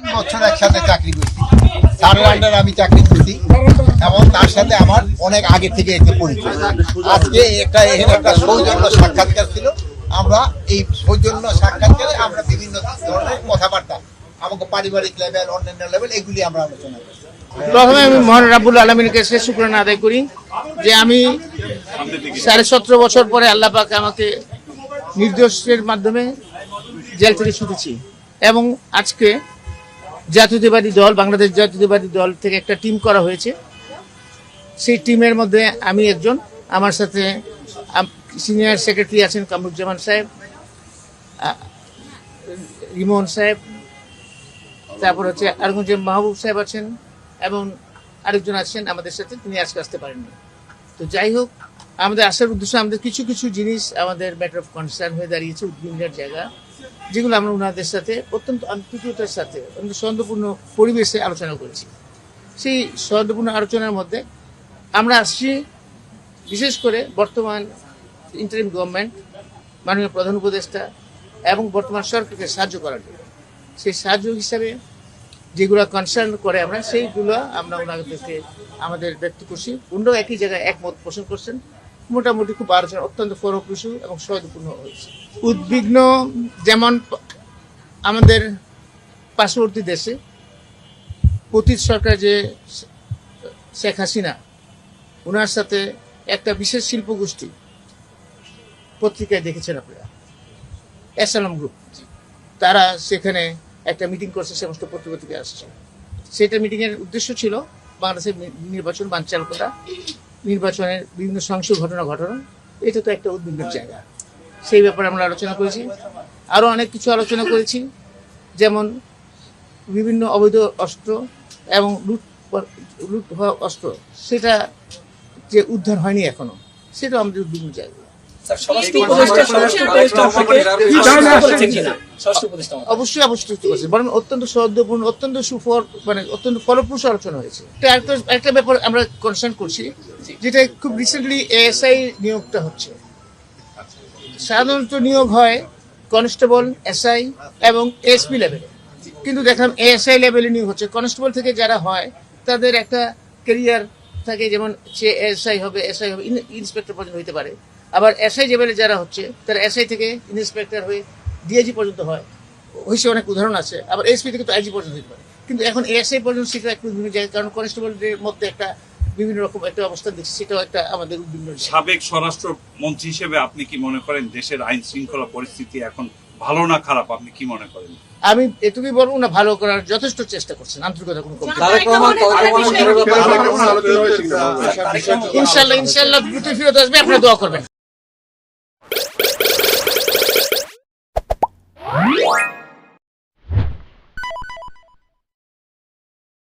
তিন বছর একসাথে চাকরি করছি স্যারের আন্ডারে আমি চাকরি করছি। এবং তার সাথে আমার অনেক আগে থেকে এতে পরিচয়। আজকে একটা এখানে একটা সৌজন্য সাক্ষাৎকার ছিল। আমরা এই সৌজন্য সাক্ষাৎকারে আমরা বিভিন্ন ধরনের কথাবার্তা, আমাকে পারিবারিক লেভেল অন্যান্য লেভেল এগুলি আমরা আলোচনা করি। প্রথমে আমি মহান রাবুল আলমীর কাছে শুক্রানা আদায় করি যে আমি সাড়ে সতেরো বছর পরে আল্লাহ পাক আমাকে নির্দোষের মাধ্যমে জেল থেকে ছুটেছি। এবং আজকে জাতীয়তাবাদী দল, বাংলাদেশ জাতীয়তাবাদী দল থেকে একটা টিম করা হয়েছে। সেই টিমের মধ্যে আমি একজন, আমার সাথে সিনিয়র সেক্রেটারি আছেন কামরুজ্জামান সাহেব রিমোহন সাহেব, তারপর হচ্ছে আরেকজন মাহবুব সাহেব আছেন এবং আরেকজন আছেন আমাদের সাথে, তিনি আজকে আসতে পারেননি। তো যাই হোক, আমাদের আসার উদ্দেশ্য, আমাদের কিছু কিছু জিনিস আমাদের ম্যাটার অফ কনসার্ন হয়ে দাঁড়িয়েছে উদ্বিগ্নের জায়গা। যেগুলো আমরা ওনাদের সাথে অত্যন্ত আন্তরিকতার সাথে, অত্যন্ত সৌন্দর্যপূর্ণ পরিবেশে আলোচনা করেছি। সেই সৌন্দর্যপূর্ণ আলোচনার মধ্যে আমরা আসছি বিশেষ করে বর্তমান ইন্টারিম গভর্নমেন্ট মাননীয় প্রধান উপদেষ্টা এবং বর্তমান সরকারকে সাহায্য করার জন্য। সেই সাহায্য হিসাবে যেগুলো কনসার্ন করে আমরা, সেইগুলো আমরা ওনাদেরকে আমাদের ব্যক্ত করছি। উনিও একই জায়গায় একমত পোষণ করছেন। মোটামুটি খুব আলোচনা অত্যন্ত ফলপ্রসূ এবং সহজপূর্ণ হয়েছে। উদ্বিগ্ন যেমন আমাদের পার্শ্ববর্তী দেশে পতীত সরকার যে শেখ হাসিনা ওনার সাথে একটা বিশেষ শিল্প গোষ্ঠী পত্রিকায় দেখেছেন আপনারা এসালাম গ্রুপ তারা সেখানে একটা মিটিং করছে সমস্ত পত্রিকা আসছে। সেটা মিটিংয়ের উদ্দেশ্য ছিল বাংলাদেশের নির্বাচন বানচাল করা নির্বাচনের বিভিন্ন সংসদ ঘটনা ঘটানো। এটা তো একটা উদ্বিগ্ন জায়গা। সেই ব্যাপারে আমরা আলোচনা করেছি। আরও অনেক কিছু আলোচনা করেছি। যেমন বিভিন্ন অবৈধ অস্ত্র এবং লুট লুট হওয়া অস্ত্র। সেটা যে উদ্ধার হয়নি এখনও সেটা আমাদের উদ্বিগ্ন জায়গা? অবশ্যই অবশ্যই করছে বরং অত্যন্ত সৌহার্দ্যপূর্ণ অত্যন্ত সুফল মানে অত্যন্ত ফলপ্রসূ আলোচনা হয়েছে। একটা একটা ব্যাপার আমরা কনসার্ন করছি যেটা খুব রিসেন্টলি এএসআই নিয়োগটা হচ্ছে। সাধারণত নিয়োগ হয় কনস্টেবল, এসআই এবং এসপি লেভেলে কিন্তু দেখলাম এএসআই লেভেলে নিয়োগ হচ্ছে। কনস্টেবল থেকে যারা হয়, তাদের একটা কেরিয়ার থাকে, যেমন সে এসআই হবে এসআই হবে ইন্সপেক্টর পর্যন্ত হইতে পারে। আবার এসআই লেভেলে যারা হচ্ছে, তারা এসআই থেকে ইন্সপেক্টর হয়ে ডিআইজি পর্যন্ত হয়। হয়েছে অনেক উদাহরণ আছে। আবার এসপি থেকে তো আইজি পর্যন্ত হইতে পারে। কিন্তু এখন এএসআই পর্যন্ত সেটা একটু বিভিন্ন জায়গায়, কারণ কনস্টেবলদের মধ্যে একটা বিভিন্ন রকম একটা অবস্থা দেখছি সেটাও একটা আমাদের উদ্বিগ্ন সাবেক স্বরাষ্ট্র মন্ত্রী হিসেবে আপনি কি মনে করেন দেশের আইন শৃঙ্খলা পরিস্থিতি এখন ভালো না খারাপ? আপনি কি মনে করেন? আমি এটুকুই বলব না ভালো করার যথেষ্ট চেষ্টা করছেন আন্তরিকতা কোনো ইনশাল্লাহ ইনশাল্লাহ ফিরত আসবে আপনারা দোয়া করবেন।